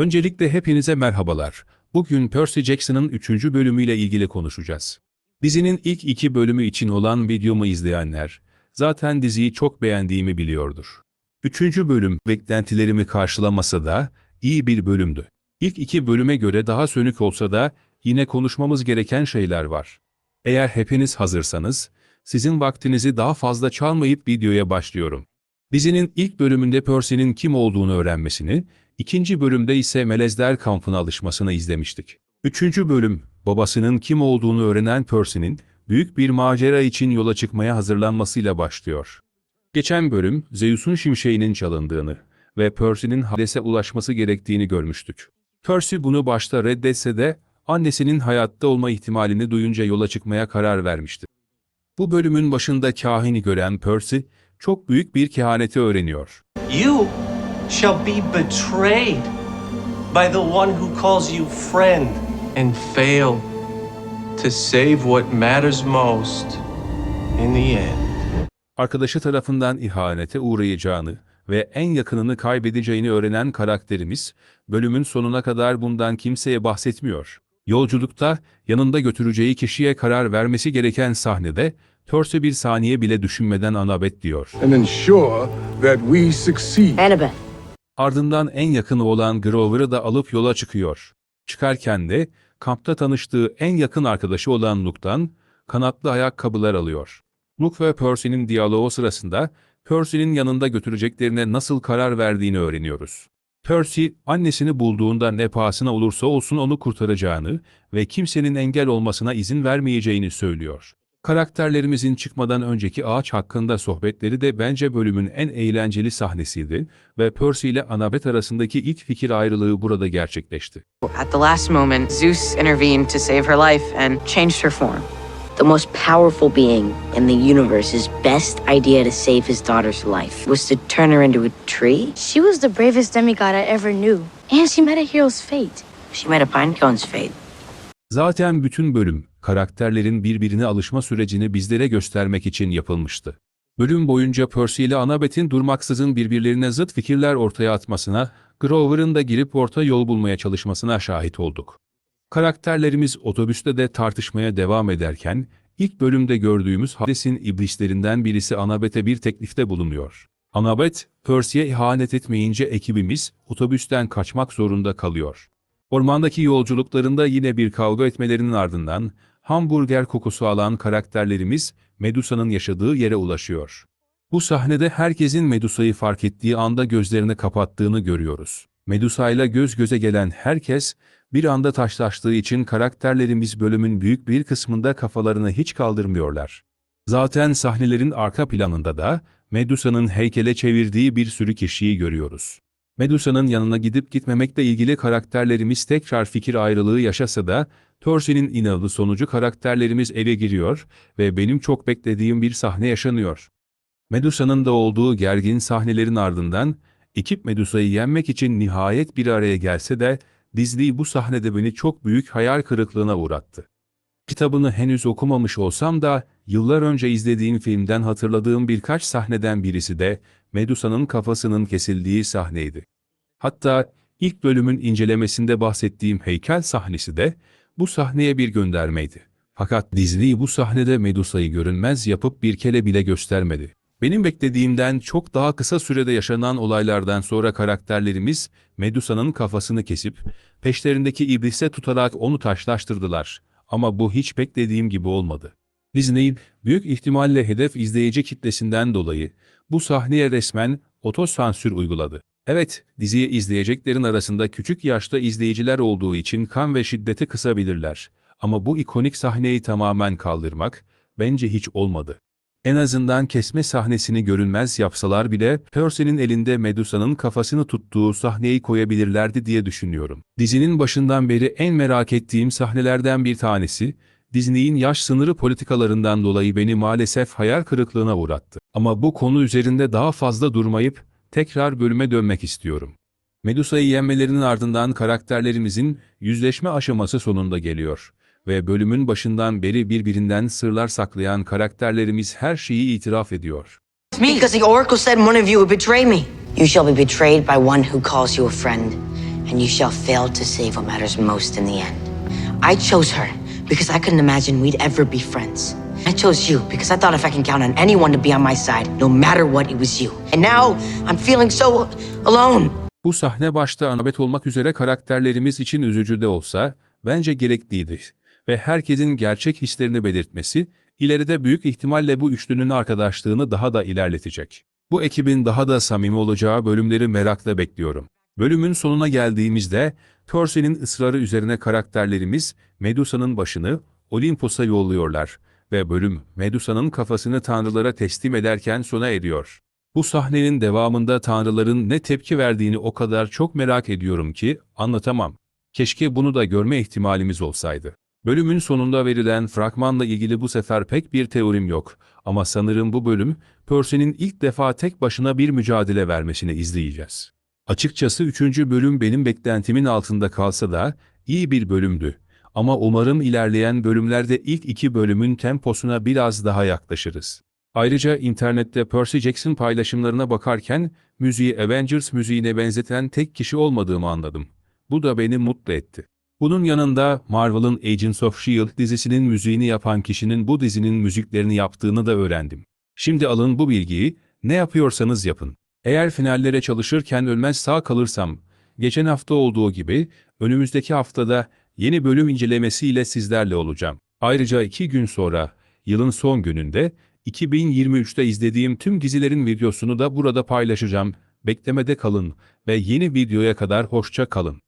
Öncelikle hepinize merhabalar. Bugün Percy Jackson'ın 3. bölümüyle ilgili konuşacağız. Dizinin ilk iki bölümü için olan videomu izleyenler, zaten diziyi çok beğendiğimi biliyordur. Üçüncü bölüm beklentilerimi karşılamasa da iyi bir bölümdü. İlk iki bölüme göre daha sönük olsa da yine konuşmamız gereken şeyler var. Eğer hepiniz hazırsanız, sizin vaktinizi daha fazla çalmayıp videoya başlıyorum. Dizinin ilk bölümünde Percy'nin kim olduğunu öğrenmesini, ikinci bölümde ise melezler kampına alışmasını izlemiştik. Üçüncü bölüm, babasının kim olduğunu öğrenen Percy'nin, büyük bir macera için yola çıkmaya hazırlanmasıyla başlıyor. Geçen bölüm, Zeus'un şimşeğinin çalındığını ve Percy'nin Hades'e ulaşması gerektiğini görmüştük. Percy bunu başta reddetse de, annesinin hayatta olma ihtimalini duyunca yola çıkmaya karar vermişti. Bu bölümün başında kahini gören Percy, çok büyük bir kehaneti öğreniyor. You shall be betrayed by the one who calls you friend and fail to save what matters most in the end. Arkadaşı tarafından ihanete uğrayacağını ve en yakınını kaybedeceğini öğrenen karakterimiz, bölümün sonuna kadar bundan kimseye bahsetmiyor. Yolculukta yanında götüreceği kişiye karar vermesi gereken sahnede, Percy bir saniye bile düşünmeden Annabeth diyor. and ensure that we succeed. Annabeth. Ardından en yakını olan Grover'ı da alıp yola çıkıyor. Çıkarken de kampta tanıştığı en yakın arkadaşı olan Luke'dan kanatlı ayakkabılar alıyor. Luke ve Percy'nin diyaloğu sırasında Percy'nin yanında götüreceklerine nasıl karar verdiğini öğreniyoruz. Percy, annesini bulduğunda ne pahasına olursa olsun onu kurtaracağını ve kimsenin engel olmasına izin vermeyeceğini söylüyor. Karakterlerimizin çıkmadan önceki ağaç hakkında sohbetleri de bence bölümün en eğlenceli sahnesiydi ve Percy ile Annabeth arasındaki ilk fikir ayrılığı burada gerçekleşti. At the last moment, Zeus intervened to save her life and changed her form. The most powerful being in the universe's best idea to save his daughter's life was to turn her into a tree. She was the bravest demigod I ever knew, and she met a hero's fate. She met a pinecone's fate. Zaten bütün bölüm, karakterlerin birbirine alışma sürecini bizlere göstermek için yapılmıştı. Bölüm boyunca Percy ile Annabeth'in durmaksızın birbirlerine zıt fikirler ortaya atmasına, Grover'ın da girip orta yol bulmaya çalışmasına şahit olduk. Karakterlerimiz otobüste de tartışmaya devam ederken, ilk bölümde gördüğümüz Hades'in iblislerinden birisi Annabeth'e bir teklifte bulunuyor. Annabeth, Percy'ye ihanet etmeyince ekibimiz otobüsten kaçmak zorunda kalıyor. Ormandaki yolculuklarında yine bir kavga etmelerinin ardından hamburger kokusu alan karakterlerimiz Medusa'nın yaşadığı yere ulaşıyor. Bu sahnede herkesin Medusa'yı fark ettiği anda gözlerini kapattığını görüyoruz. Medusa ile göz göze gelen herkes bir anda taşlaştığı için karakterlerimiz bölümün büyük bir kısmında kafalarını hiç kaldırmıyorlar. Zaten sahnelerin arka planında da Medusa'nın heykele çevirdiği bir sürü kişiyi görüyoruz. Medusa'nın yanına gidip gitmemekle ilgili karakterlerimiz tekrar fikir ayrılığı yaşasa da, Percy'nin inanılı sonucu karakterlerimiz eve giriyor ve benim çok beklediğim bir sahne yaşanıyor. Medusa'nın da olduğu gergin sahnelerin ardından, ekip Medusa'yı yenmek için nihayet bir araya gelse de, Disney bu sahnede beni çok büyük hayal kırıklığına uğrattı. Kitabını henüz okumamış olsam da, yıllar önce izlediğim filmden hatırladığım birkaç sahneden birisi de, Medusa'nın kafasının kesildiği sahneydi. Hatta ilk bölümün incelemesinde bahsettiğim heykel sahnesi de bu sahneye bir göndermeydi. Fakat Disney bu sahnede Medusa'yı görünmez yapıp bir kere bile göstermedi. Benim beklediğimden çok daha kısa sürede yaşanan olaylardan sonra karakterlerimiz Medusa'nın kafasını kesip peşlerindeki iblise tutarak onu taşlaştırdılar. Ama bu hiç beklediğim gibi olmadı. Disney büyük ihtimalle hedef izleyici kitlesinden dolayı bu sahneye resmen otosansür uyguladı. Evet, diziyi izleyeceklerin arasında küçük yaşta izleyiciler olduğu için kan ve şiddeti kısabilirler. Ama bu ikonik sahneyi tamamen kaldırmak bence hiç olmadı. En azından kesme sahnesini görünmez yapsalar bile Percy'nin elinde Medusa'nın kafasını tuttuğu sahneyi koyabilirlerdi diye düşünüyorum. Dizinin başından beri en merak ettiğim sahnelerden bir tanesi, Disney'in yaş sınırı politikalarından dolayı beni maalesef hayal kırıklığına uğrattı. Ama bu konu üzerinde daha fazla durmayıp tekrar bölüme dönmek istiyorum. Medusa'yı yenmelerinin ardından karakterlerimizin yüzleşme aşaması sonunda geliyor ve bölümün başından beri birbirinden sırlar saklayan karakterlerimiz her şeyi itiraf ediyor. Because the Oracle said one of you would betray me. You shall be betrayed by one who calls you a friend, and you shall fail to save what matters most in the end. I chose her because I couldn't imagine we'd ever be friends. I chose you because I thought if I can count on anyone to be on my side, no matter what, it was you. And now I'm feeling so alone. Bu sahne başta Annabeth olmak üzere karakterlerimiz için üzücü de olsa bence gerekliydi. Ve herkesin gerçek hislerini belirtmesi ileride büyük ihtimalle bu üçlünün arkadaşlığını daha da ilerletecek. Bu ekibin daha da samimi olacağı bölümleri merakla bekliyorum. Bölümün sonuna geldiğimizde Percy'nin ısrarı üzerine karakterlerimiz Medusa'nın başını Olimpos'a yolluyorlar ve bölüm Medusa'nın kafasını tanrılara teslim ederken sona eriyor. Bu sahnenin devamında tanrıların ne tepki verdiğini o kadar çok merak ediyorum ki anlatamam. Keşke bunu da görme ihtimalimiz olsaydı. Bölümün sonunda verilen fragmanla ilgili bu sefer pek bir teorim yok ama sanırım bu bölüm Percy'nin ilk defa tek başına bir mücadele vermesini izleyeceğiz. Açıkçası 3. bölüm benim beklentimin altında kalsa da iyi bir bölümdü. Ama umarım ilerleyen bölümlerde ilk iki bölümün temposuna biraz daha yaklaşırız. Ayrıca internette Percy Jackson paylaşımlarına bakarken müziği Avengers müziğine benzeten tek kişi olmadığımı anladım. Bu da beni mutlu etti. Bunun yanında Marvel'ın Agents of S.H.I.E.L.D. dizisinin müziğini yapan kişinin bu dizinin müziklerini yaptığını da öğrendim. Şimdi alın bu bilgiyi, ne yapıyorsanız yapın. Eğer finallere çalışırken ölmez sağ kalırsam, geçen hafta olduğu gibi önümüzdeki haftada yeni bölüm incelemesiyle sizlerle olacağım. Ayrıca iki gün sonra, yılın son gününde, 2023'te izlediğim tüm dizilerin videosunu da burada paylaşacağım. Beklemede kalın ve yeni videoya kadar hoşça kalın.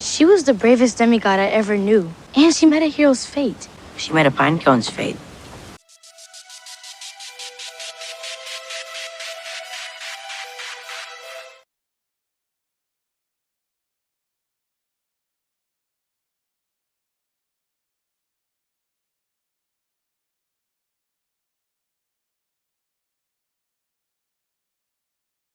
She was the bravest demigod I ever knew, and she met a hero's fate. She met a Pinecone's fate.